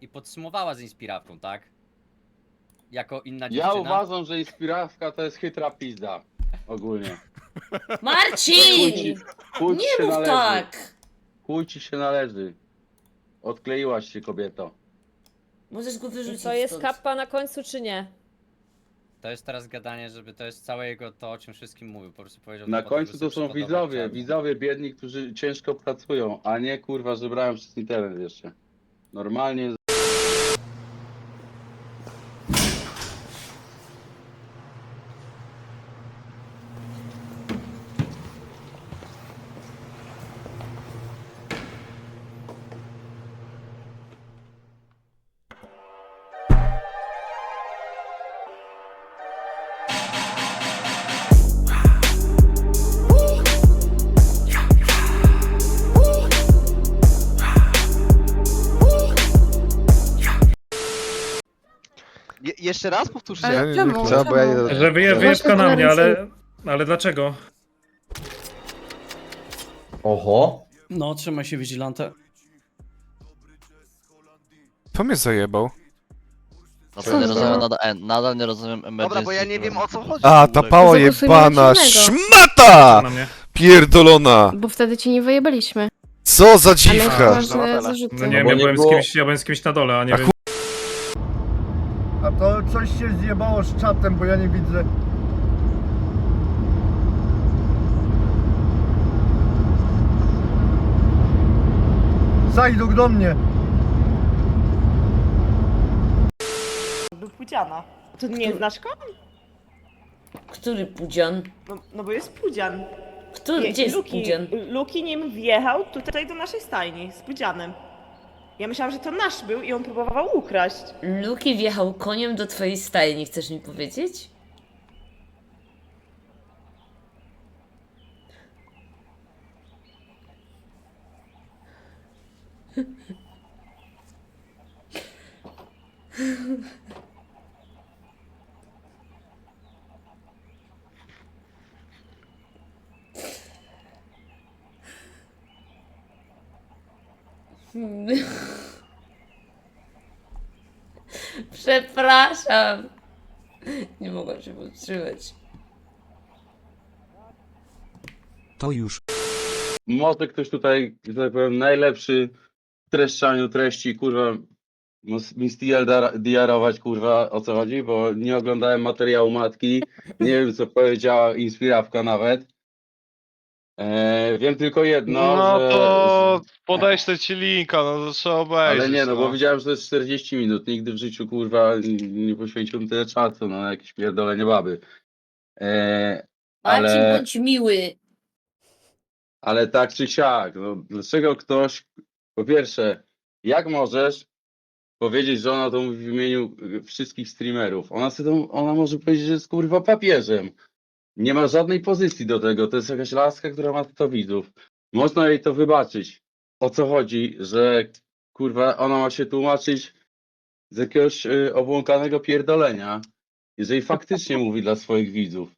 i podsumowała z inspirawką, tak? Jako inna Ja dziewczyna. uważam, że inspirawka to jest chytra pizda. Ogólnie. Marcin! Nie się mów należy. tak! Chuj ci się należy. Odkleiłaś się kobieto. Możesz go wyrzucić To jest stąd. kappa na końcu, czy nie? To jest teraz gadanie, żeby to jest całe jego to, o czym wszystkim mówił. Po prostu powiedział Na końcu to są widzowie, widzowie biedni, którzy ciężko pracują, a nie kurwa żebrają przez internet jeszcze. Normalnie jeszcze raz powtórzcie. Ale nie czemu? chcę, bo ja nie Czemu? Że wyje, wyjebka na mnie, ale... Ale dlaczego? Oho. No, trzymaj się vigilante. To mnie zajebał. Co nie rozumiem, nadal, nadal nie rozumiem Dobra, bo ja nie wiem o co chodzi. A, ta ogóle. pała Zagłosujmy jebana szmata! Na mnie. Pierdolona! Bo wtedy ci nie wyjebaliśmy. Co za Ale dziwka! ważne Dobra. zarzuty. No nie wiem, bo ja nie byłem, z było- kimś, ja byłem z kimś na dole, a nie A wiem. Coś się zjebało z czatem, bo ja nie widzę. Zajduk do mnie. Był Pudziana. To nie znasz go? Który pudzian? No, no bo jest Pudzian. Który, Nie, gdzie jest Luki, pudzian? Luki nim wjechał tutaj do naszej stajni z Pudzianem. Ja myślałam, że to nasz był i on próbował ukraść. Luki wjechał koniem do twojej stajni, chcesz mi powiedzieć? Przepraszam. Nie mogłam się powstrzymać. To już. może ktoś tutaj, że tak powiem, najlepszy w treszczaniu treści, kurwa, mus- mi styl dar- diarować, kurwa, o co chodzi, bo nie oglądałem materiału matki, nie wiem, co powiedziała inspirawka nawet. E, wiem tylko jedno, No że... to podeślę ci linka, no to trzeba obejrzeć. Ale nie, no bo widziałem, że to jest 40 minut. Nigdy w życiu, kurwa, nie poświęciłem tyle czasu no, na jakieś pierdolenie baby. E, Marcin, ale, bądź miły. ale tak czy siak, no, dlaczego ktoś, po pierwsze, jak możesz powiedzieć, że ona to mówi w imieniu y, wszystkich streamerów? Ona, sobie to, ona może powiedzieć, że jest kurwa papieżem. Nie ma żadnej pozycji do tego. To jest jakaś laska, która ma to widzów. Można jej to wybaczyć. O co chodzi, że kurwa ona ma się tłumaczyć z jakiegoś y, obłąkanego pierdolenia, jeżeli faktycznie mówi dla swoich widzów.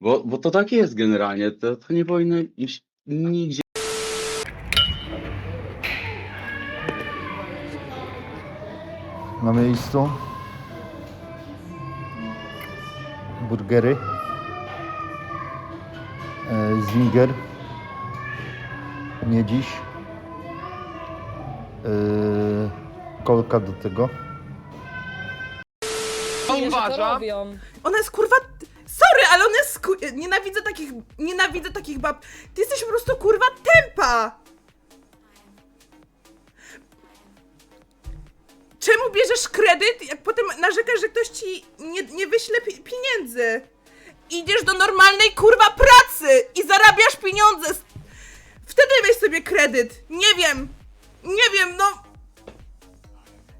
Bo, bo to tak jest generalnie. To, to nie powinno iść nigdzie. Na miejscu. Burgery. E, Zniger. Nie dziś. E, kolka do tego. To robią. Ona jest kurwa... Sorry, ale ona jest... Ku... Nienawidzę takich... Nienawidzę takich bab. Ty jesteś po prostu kurwa tempa! Czemu bierzesz kredyt, jak potem narzekasz, że ktoś ci nie, nie wyśle pi- pieniędzy? Idziesz do normalnej kurwa pracy i zarabiasz pieniądze. Wtedy weź sobie kredyt. Nie wiem. Nie wiem, no...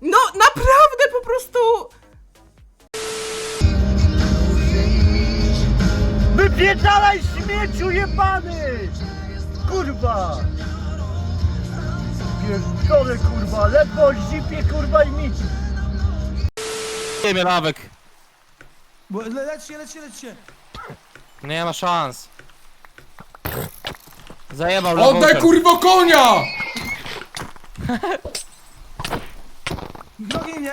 No naprawdę po prostu... Wypierdalaj śmieciu jebany! Kurwa! Pierdolę kurwa, ledwo zipie kurwa i mi... Nie mnie lawek. Lećcie, lećcie, lećcie. Nie ma szans. Zajebał Oddaj kurwo konia! Nogi mnie!